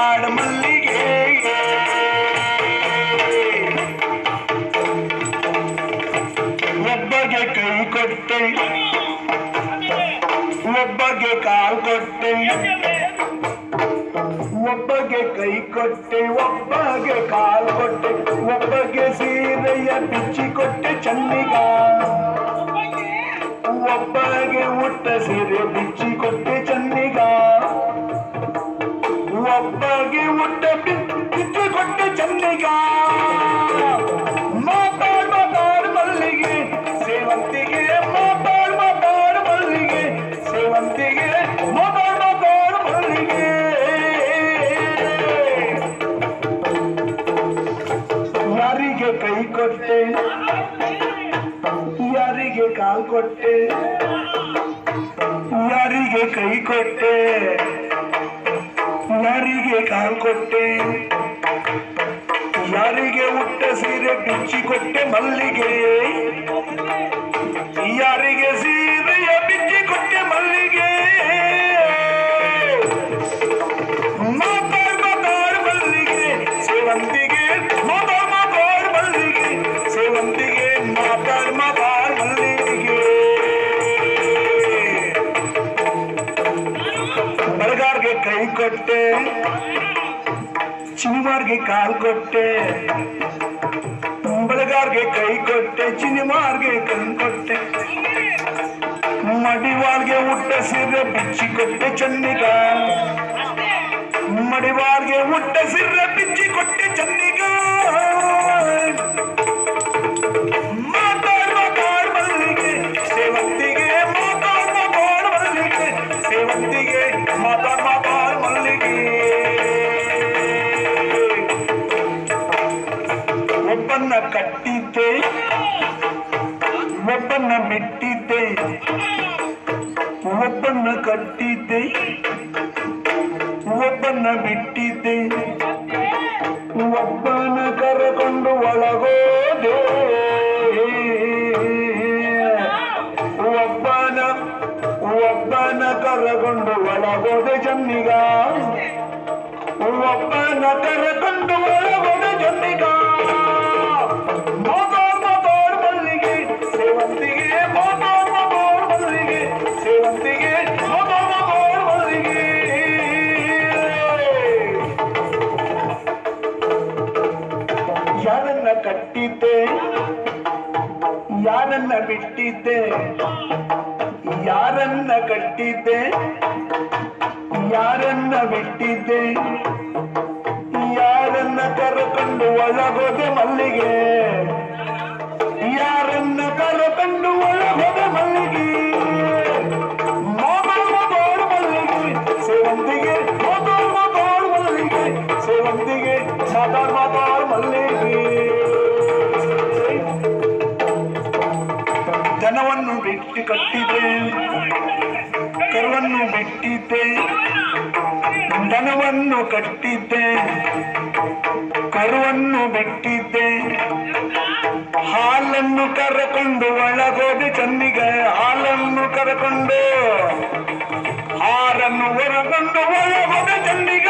ಕಾಡ ಮಲ್ಲಿಗೆ. ಒಬ್ಬಗೆ ಕೈ ಕೊಟ್ಟೆ. ಒಬ್ಬಗೆ ಕಾಲು ಕೊಟ್ಟೆ. ಒಬ್ಬಗೆ ಕೈ ಕೊಟ್ಟೆ, ಒಬ್ಬಗೆ ಕಾಲು ಕೊಟ್ಟೆ. ಒಬ್ಬಗೆ ಸೀರೆಯ ಬಿಚ್ಚಿ ಕೊಟ್ಟೆ ಚಂದಿಗ. ಒಬ್ಬಗೆ ಊಟ ಸೀರೆ ಬಿಚ್ಚಿ ಕೊಟ್ಟೆ ಚಂದಿಗ. ಒಬ್ಬಗೆ ಉಟ್ಟ ಬಿ- ಬಿಚ್ಚಿ ಕೊಟ್ಟೆ ಚನ್ನಿಗ ಮಾತಾಡ್ ಮಾತಾಡ್ ಮಲ್ಲಿಗೆ ಸೇವಂತಿಗೆ ಮಾತಾಡ್ ಮಾತಾಡ್ ಮಲ್ಲಿಗೆ ಸೇವಂತಿಗೆ ಮಾತಾಡ್ ಮಾತಾಡ್ ಮಲ್ಲಿಗೆ ಯಾರಿಗೆ ಕೈ ಕೊಟ್ಟೆ ಯಾರಿಗೆ ಕಾಲ್ ಕೊಟ್ಟೆ ಯಾರಿಗೆ ಕೈ ಕೊಟ್ಟೆ ಯಾರಿಗೆ ಕಾಲ್ ಕೊಟ್ಟೆ? ಯಾರಿಗೆ ಉಟ್ಟ ಸೀರೆ ಬಿಚ್ಚಿ ಕೊಟ್ಟೆ ಮಲ್ಲಿಗೆ ಯಾರಿಗೆ ಸೀರೆಯ ಕೊಟ್ಟೆ ಚಿನಿಮಾರ್ಗೆ ಕಾಲ್ ಕೊಟ್ಟೆ ಬಲಗಾರ್ಗೆ ಕೈ ಕೊಟ್ಟೆ ಚಿನಿಮಾರ್ಗೆ ಕೈ ಕೊಟ್ಟೆ ಮಡಿವಾಳ್ಗೆ ಉಟ್ಟ ಸೀರೆ ಬಿಚ್ಚಿ ಕೊಟ್ಟೆ ಚನ್ನಿಗ ಮಡಿವಾಳ್ಗೆ ಉಟ್ಟ ಸೀರೆ ಬಿಚ್ಚಿ ಕೊಟ್ಟೆ ಚನ್ನಿಗ ಒಬ್ಬನ್ನ ಕಟ್ಟಿದ್ದೆ ಒಬ್ಬನ್ನ ಬಿಟ್ಟಿದ್ದೆ ಒಬ್ಬನ್ನ ಕಟ್ಟಿದ್ದೆ ಒಬ್ಬನ್ನ ಬಿಟ್ಟಿದ್ದೆ ಒಬ್ಬನ ಕರೆಕೊಂಡು ಒಳಗೋದೆ ಒಬ್ಬನ ಒಬ್ಬನ ಕರೆಕೊಂಡು ಒಳಗೋದೆ ಜನ್ನಿಗ ಒಬ್ಬನ ಕರೆಕೊಂಡು ಒಳಗೋದೆ ಜನ್ನಿಗ ಕಟ್ಟಿದ್ದೆ ಯಾರನ್ನ ಬಿಟ್ಟಿದ್ದೆ? ಯಾರನ್ನ ಕಟ್ಟಿದ್ದೆ? ಯಾರನ್ನ ಬಿಟ್ಟಿದ್ದೆ? ಯಾರನ್ನ ಕರೆಕೊಂಡು ಒಳಗೋದೆ ಮಲ್ಲಿಗೆ? ಯಾರನ್ನ ಕರೆಕೊಂಡು ಒಳಗೋದೆ ಮಲ್ಲಿಗೆ? ಮಲ್ಲಿಗೆ, ಸೇವಂತಿಗೆ ಮಲ್ಲಿಗೆ, ಸೇವಂತಿಗೆ ಮಾತಾಡ್ ದನವನ್ನು ಬಿಟ್ಟು ಕಟ್ಟಿದೆ ಕರುವನ್ನು ಬಿಟ್ಟಿದ್ದೆ ದನವನ್ನು ಕಟ್ಟಿದ್ದೆ ಕರುವನ್ನು ಬಿಟ್ಟಿದ್ದೆ ಹಾಲನ್ನು ಕರಕೊಂಡು ಒಳಗೋದೆ ಚಂದಿಗೆ ಹಾಲನ್ನು ಕರಕೊಂಡು ಹಾರನ್ನು ಹೊರಕೊಂಡು ಒಳಗೋದೆ ಚನ್ನಿಗ